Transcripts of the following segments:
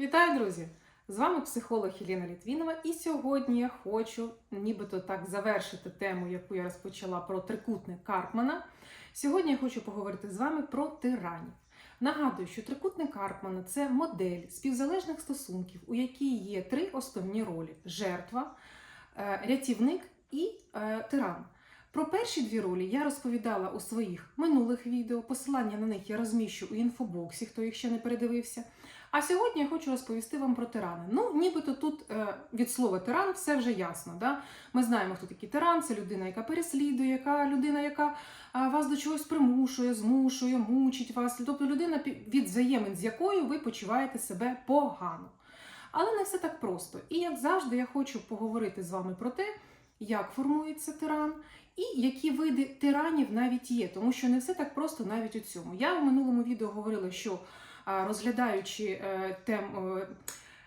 Вітаю, друзі! З вами психолог Єліна Літвінова, і сьогодні я хочу нібито так завершити тему, яку я розпочала про трикутник Карпмана. Сьогодні я хочу поговорити з вами про тиранів. Нагадую, що трикутник Карпмана це модель співзалежних стосунків, у якій є три основні ролі: жертва, е, рятівник і е, тиран. Про перші дві ролі я розповідала у своїх минулих відео. Посилання на них я розміщу у інфобоксі, хто їх ще не передивився. А сьогодні я хочу розповісти вам про тирани. Ну, нібито тут е, від слова тиран все вже ясно. Да? Ми знаємо, хто такий тиран, це людина, яка переслідує, яка людина, яка вас до чогось примушує, змушує, мучить вас. Тобто людина, від взаємин з якою ви почуваєте себе погано. Але не все так просто. І як завжди, я хочу поговорити з вами про те, як формується тиран, і які види тиранів навіть є, тому що не все так просто навіть у цьому. Я в минулому відео говорила, що розглядаючи е, тем, е,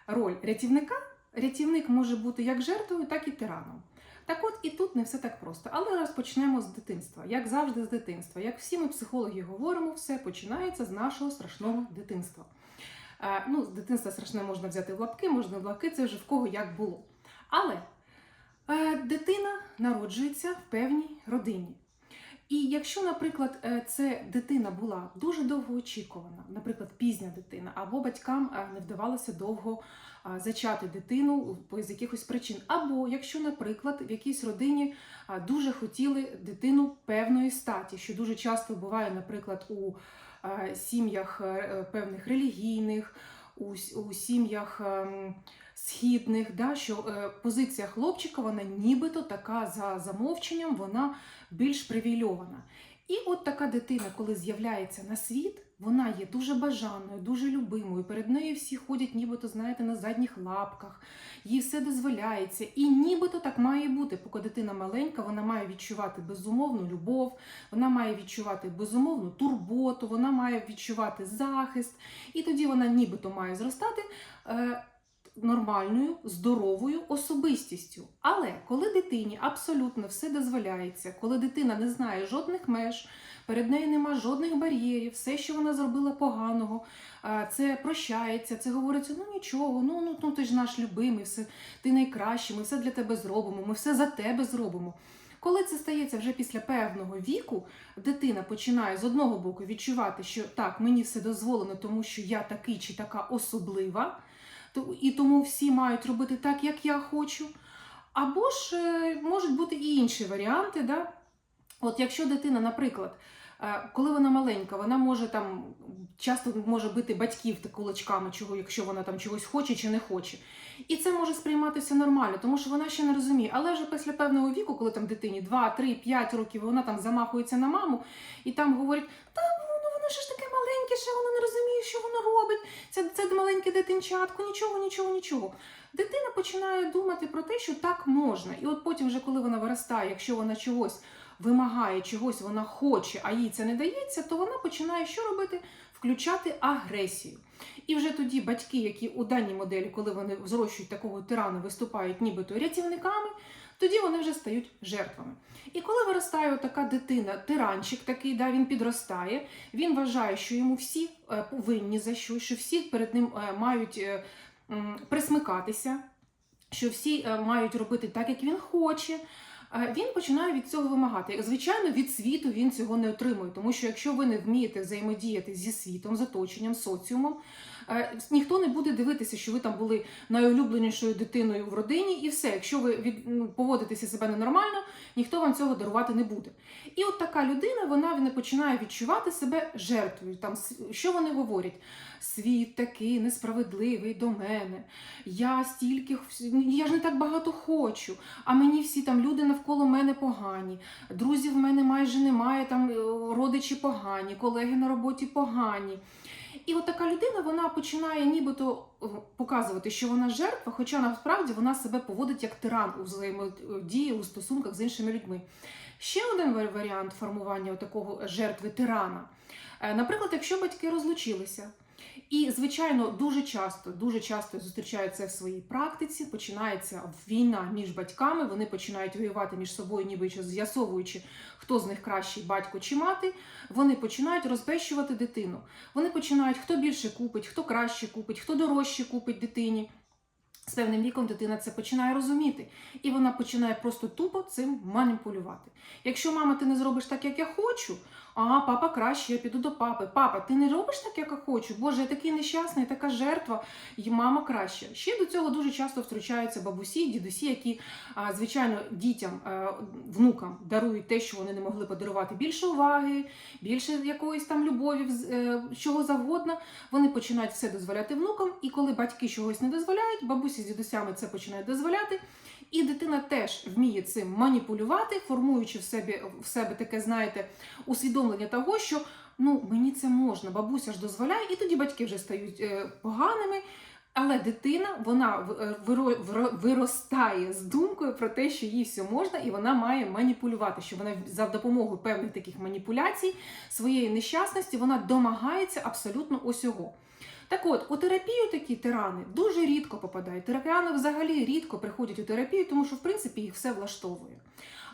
роль рятівника, рятівник може бути як жертвою, так і тираном. Так от і тут не все так просто. Але розпочнемо з дитинства. Як завжди, з дитинства. Як всі ми психологи говоримо, все починається з нашого страшного дитинства. Е, ну, з дитинства страшне можна взяти в лапки, можна в лапки, це вже в кого як було. Але дитина народжується в певній родині. І якщо, наприклад, е, це дитина була дуже довго очікувана, наприклад, пізня дитина, або батькам е, не вдавалося довго е, зачати дитину з якихось причин, або якщо, наприклад, в якійсь родині дуже хотіли дитину певної статі, що дуже часто буває, наприклад, у сім'ях певних релігійних, у, сім'ях ем, східних, да, що е, позиція хлопчика, вона нібито така за замовченням, вона більш привільована. І от така дитина, коли з'являється на світ, вона є дуже бажаною, дуже любимою. Перед нею всі ходять, нібито, знаєте, на задніх лапках, їй все дозволяється. І нібито так має бути. Поки дитина маленька, вона має відчувати безумовну любов, вона має відчувати безумовну турботу, вона має відчувати захист. І тоді вона нібито має зростати. Е, Нормальною, здоровою особистістю. Але коли дитині абсолютно все дозволяється, коли дитина не знає жодних меж, перед нею нема жодних бар'єрів, все, що вона зробила поганого, це прощається, це говориться: ну нічого, ну, ну, ну ти ж наш любимий, все, ти найкращий, ми все для тебе зробимо, ми все за тебе зробимо. Коли це стається вже після певного віку, дитина починає з одного боку відчувати, що так, мені все дозволено, тому що я такий чи така особлива, і тому всі мають робити так, як я хочу. Або ж е, можуть бути і інші варіанти. Да? От якщо дитина, наприклад, е, коли вона маленька, вона може там часто може бити батьків кулачками, чого, якщо вона там чогось хоче чи не хоче. І це може сприйматися нормально, тому що вона ще не розуміє. Але вже після певного віку, коли там дитині 2, 3, 5 років, вона там замахується на маму і там говорить: та ну воно ж таке маленьке, ще воно не розуміє, що воно робить. Це, це маленьке дитинчатко, нічого, нічого, нічого. Дитина починає думати про те, що так можна. І от потім, вже коли вона виростає, якщо вона чогось вимагає, чогось вона хоче, а їй це не дається, то вона починає що робити? Включати агресію. І вже тоді батьки, які у даній моделі, коли вони зрощують такого тирана, виступають нібито рятівниками, тоді вони вже стають жертвами. І коли виростає така дитина, тиранчик такий, да, він підростає, він вважає, що йому всі е, повинні за щось, що всі перед ним е, мають е, присмикатися, що всі мають робити так, як він хоче. Він починає від цього вимагати. Звичайно, від світу він цього не отримує, тому що якщо ви не вмієте взаємодіяти зі світом, з оточенням, соціумом, ніхто не буде дивитися, що ви там були найулюбленішою дитиною в родині, і все. Якщо ви від, ну, поводитеся себе ненормально, ніхто вам цього дарувати не буде. І от така людина, вона не починає відчувати себе жертвою. Там що вони говорять? Світ такий несправедливий до мене. Я стільки я ж не так багато хочу. А мені всі там люди навколо мене погані. Друзів в мене майже немає, там е, родичі погані, колеги на роботі погані. І от така людина вона починає нібито е, показувати, що вона жертва, хоча насправді вона себе поводить як тиран у взаємодії у стосунках з іншими людьми. Ще один варіант формування такого жертви тирана. Е, Наприклад, якщо батьки розлучилися, І, звичайно, дуже часто, дуже часто зустрічаю це в своїй практиці. Починається війна між батьками. Вони починають воювати між собою, ніби що з'ясовуючи, хто з них кращий батько чи мати. Вони починають розпещувати дитину. Вони починають, хто більше купить, хто краще купить, хто дорожче купить дитині. З певним віком дитина це починає розуміти, і вона починає просто тупо цим маніпулювати. Якщо мама, ти не зробиш так, як я хочу, а папа краще, я піду до папи. Папа, ти не робиш так, як я хочу. Боже, я такий нещасний, така жертва, і мама краще. Ще до цього дуже часто втручаються бабусі, дідусі, які, звичайно, дітям, е, внукам дарують те, що вони не могли подарувати більше уваги, більше якоїсь там любові, е, чого завгодно. Вони починають все дозволяти внукам, і коли батьки чогось не дозволяють, бабусі з дідусями це починають дозволяти. І дитина теж вміє цим маніпулювати, формуючи в себе, в себе таке, знаєте, усвідомлення того, що ну мені це можна, бабуся ж дозволяє, і тоді батьки вже стають е, поганими. Але дитина вона е, виро- виро- виростає з думкою про те, що їй все можна, і вона має маніпулювати. Що вона за допомогою певних таких маніпуляцій своєї нещасності вона домагається абсолютно усього. Так от, у терапію такі тирани дуже рідко попадають. Тирани взагалі рідко приходять у терапію, тому що в принципі їх все влаштовує.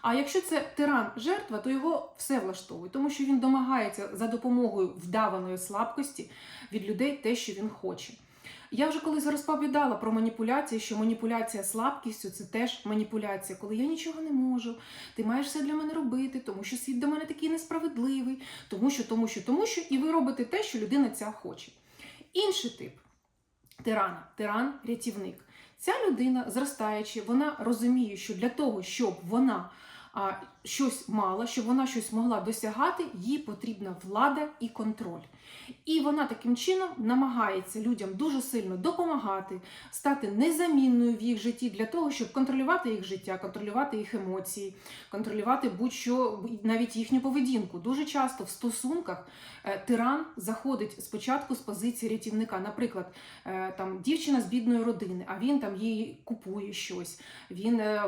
А якщо це тиран жертва, то його все влаштовує, тому що він домагається за допомогою вдаваної слабкості від людей те, що він хоче. Я вже колись розповідала про маніпуляції, що маніпуляція слабкістю це теж маніпуляція, коли я нічого не можу, ти маєш все для мене робити, тому що світ до мене такий несправедливий, тому що, тому що, тому що, і ви робите те, що людина ця хоче. Інший тип тирана, тиран-рятівник. Ця людина, зростаючи, вона розуміє, що для того, щоб вона щось мала, щоб вона щось могла досягати, їй потрібна влада і контроль. І вона таким чином намагається людям дуже сильно допомагати, стати незамінною в їх житті для того, щоб контролювати їх життя, контролювати їх емоції, контролювати будь-що, навіть їхню поведінку. Дуже часто в стосунках е, тиран заходить спочатку з позиції рятівника. Наприклад, е, там дівчина з бідної родини, а він там їй купує щось, він е,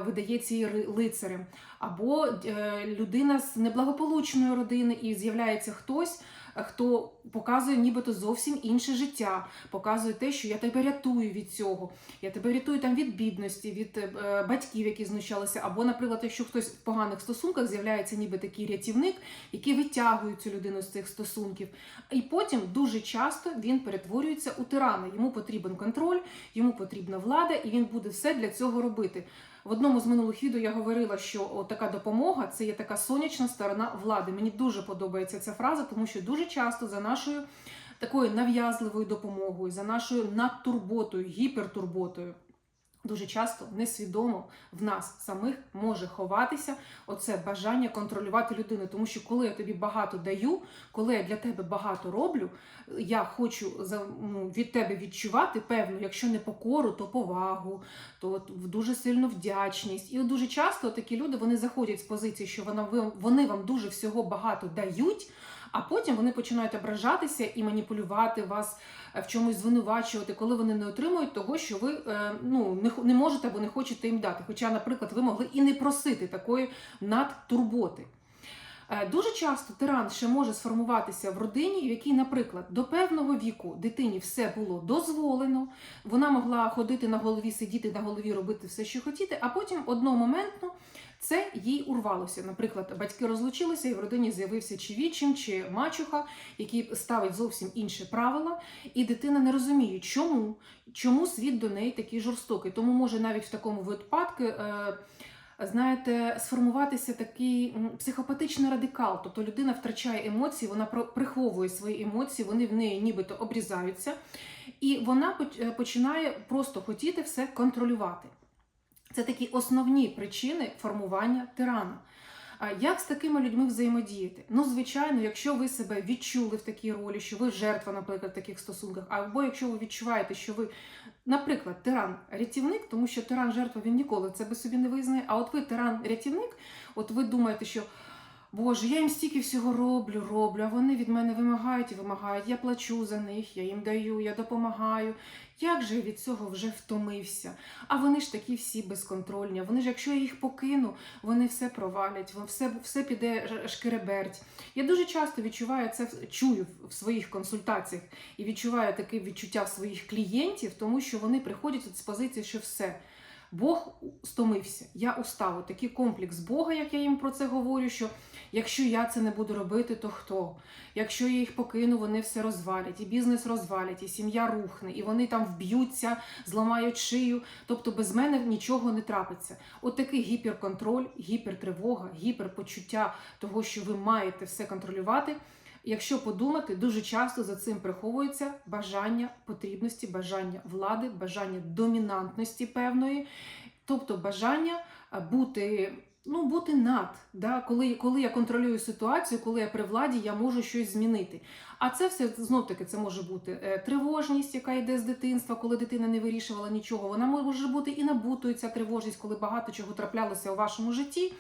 їй ри- лицарем. Або е, людина з неблагополучної родини і з'являється хтось, хто показує нібито зовсім інше життя, показує те, що я тебе рятую від цього, я тебе рятую там від бідності, від е, батьків, які знущалися. Або, наприклад, якщо хтось в поганих стосунках з'являється ніби такий рятівник, який витягує цю людину з цих стосунків. І потім дуже часто він перетворюється у тирана. Йому потрібен контроль, йому потрібна влада, і він буде все для цього робити. В одному з минулих відео я говорила, що така допомога це є така сонячна сторона влади. Мені дуже подобається ця фраза, тому що дуже часто за нашою такою нав'язливою допомогою, за нашою надтурботою, гіпертурботою. Дуже часто несвідомо в нас самих може ховатися оце бажання контролювати людину. Тому що коли я тобі багато даю, коли я для тебе багато роблю, я хочу ну, від тебе відчувати певну, якщо не покору, то повагу, то в- дуже сильну вдячність. І дуже часто такі люди вони заходять з позиції, що вона вони вам дуже всього багато дають. А потім вони починають ображатися і маніпулювати вас, е, в чомусь звинувачувати, коли вони не отримують того, що ви е, ну, не, можете або не хочете їм дати. Хоча, наприклад, ви могли і не просити такої надтурботи. Е, Дуже часто тиран ще може сформуватися в родині, в якій, наприклад, до певного віку дитині все було дозволено, вона могла ходити на голові, сидіти на голові, робити все, що хотіти, а потім одномоментно це їй урвалося. Наприклад, батьки розлучилися, і в родині з'явився чи вічим, чи мачуха, який ставить зовсім інші правила, і дитина не розуміє, чому, чому світ до неї такий жорстокий. Тому може навіть в такому випадку. Е, Знаєте, сформуватися такий психопатичний радикал, тобто людина втрачає емоції, вона приховує свої емоції, вони в неї нібито обрізаються, і вона е, починає просто хотіти все контролювати. Це такі основні причини формування тирана. А як з такими людьми взаємодіяти? Ну, звичайно, якщо ви себе відчули в такій ролі, що ви жертва, наприклад, в таких стосунках, або якщо ви відчуваєте, що ви, наприклад, тиран-рятівник, тому що тиран-жертва він ніколи це би собі не визнає. А от ви тиран-рятівник, от ви думаєте, що Боже, я їм стільки всього роблю, роблю, а вони від мене вимагають і вимагають. Я плачу за них, я їм даю, я допомагаю. Як же я від цього вже втомився? А вони ж такі всі безконтрольні. Вони ж, якщо я їх покину, вони все провалять, все, все піде шкереберть. Я дуже часто відчуваю це, чую в своїх консультаціях і відчуваю таке відчуття в своїх клієнтів, тому що вони приходять з позиції, що все. Бог стомився, я устав. От Такий комплекс Бога, як я їм про це говорю, що якщо я це не буду робити, то хто? Якщо я їх покину, вони все розвалять, і бізнес розвалять, і сім'я рухне, і вони там вб'ються, зламають шию. Тобто без мене нічого не трапиться. От такий гіперконтроль, гіпертривога, гіперпочуття того, що ви маєте все контролювати. Якщо подумати, дуже часто за цим приховується бажання потрібності, бажання влади, бажання домінантності певної, тобто бажання бути. Ну, бути над, да? коли, коли я контролюю ситуацію, коли я при владі, я можу щось змінити. А це все знов таки це може бути е, тривожність, яка йде з дитинства, коли дитина не вирішувала нічого. Вона може бути і набутою ця тривожність, коли багато чого траплялося у вашому житті.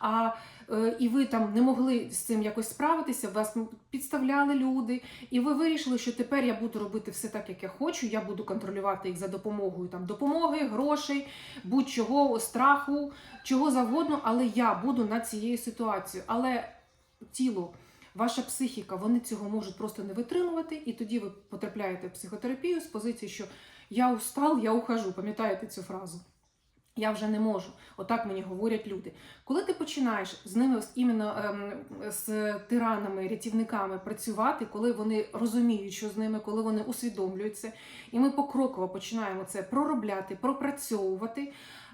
А е, і ви там не могли з цим якось справитися, вас підставляли люди, і ви вирішили, що тепер я буду робити все так, як я хочу. Я буду контролювати їх за допомогою там допомоги, грошей, будь-чого, страху, чого завгодно, але я буду над цією ситуацією. Але тіло, ваша психіка, вони цього можуть просто не витримувати, і тоді ви потрапляєте в психотерапію з позиції, що я устал, я ухожу. Пам'ятаєте цю фразу? Я вже не можу. Отак мені говорять люди. Коли ти починаєш з ними іменно ем, з тиранами, рятівниками працювати, коли вони розуміють, що з ними, коли вони усвідомлюють це, і ми покроково починаємо це проробляти, пропрацьовувати.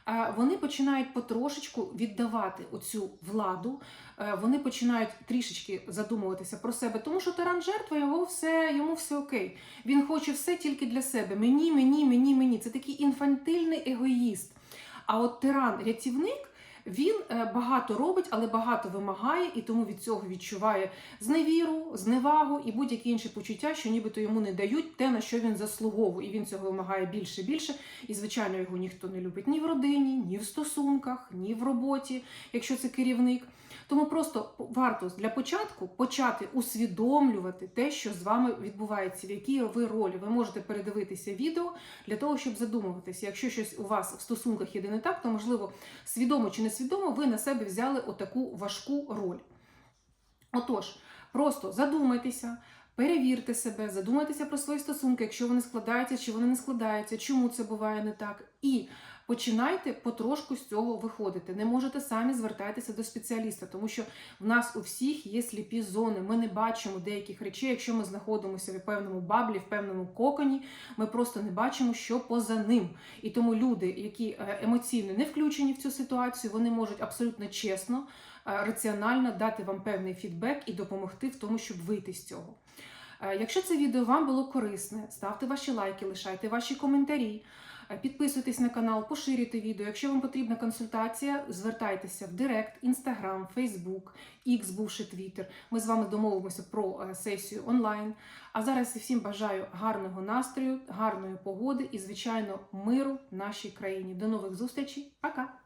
е, Вони починають потрошечку віддавати оцю владу, е, вони починають трішечки задумуватися про себе, тому що тиран жертва його все, йому все окей. Він хоче все тільки для себе. Мені, мені, мені, мені. Це такий інфантильний егоїст. А от тиран-рятівник. Він е, багато робить, але багато вимагає, і тому від цього відчуває зневіру, зневагу і будь-які інші почуття, що нібито йому не дають те, на що він заслуговує. І він цього вимагає більше і більше. І, звичайно, його ніхто не любить ні в родині, ні в стосунках, ні в роботі, якщо це керівник. Тому просто варто для початку почати усвідомлювати те, що з вами відбувається, в якій ви ролі. Ви можете передивитися відео для того, щоб задумуватися. Якщо щось у вас в стосунках іде не так, то можливо свідомо чи несвідомо ви на себе взяли отаку важку роль. Отож, просто задумайтеся. Перевірте себе, задумайтеся про свої стосунки, якщо вони складаються, чи вони не складаються, чому це буває не так. І починайте потрошку з цього виходити. Не можете самі звертайтеся до спеціаліста, тому що в нас у всіх є сліпі зони. Ми не бачимо деяких речей, якщо ми знаходимося в певному баблі, в певному коконі, ми просто не бачимо, що поза ним. І тому люди, які е, емоційно не включені в цю ситуацію, вони можуть абсолютно чесно, раціонально дати вам певний фідбек і допомогти в тому, щоб вийти з цього. Е, Якщо це відео вам було корисне, ставте ваші лайки, лишайте ваші коментарі. Е, Підписуйтесь на канал, поширюйте відео. Якщо вам потрібна консультація, звертайтеся в Директ, Інстаграм, Фейсбук, X, бувши Твіттер. Ми з вами домовимося про е, сесію онлайн. А зараз всім бажаю гарного настрою, гарної погоди і, звичайно, миру нашій країні. До нових зустрічей. Пока!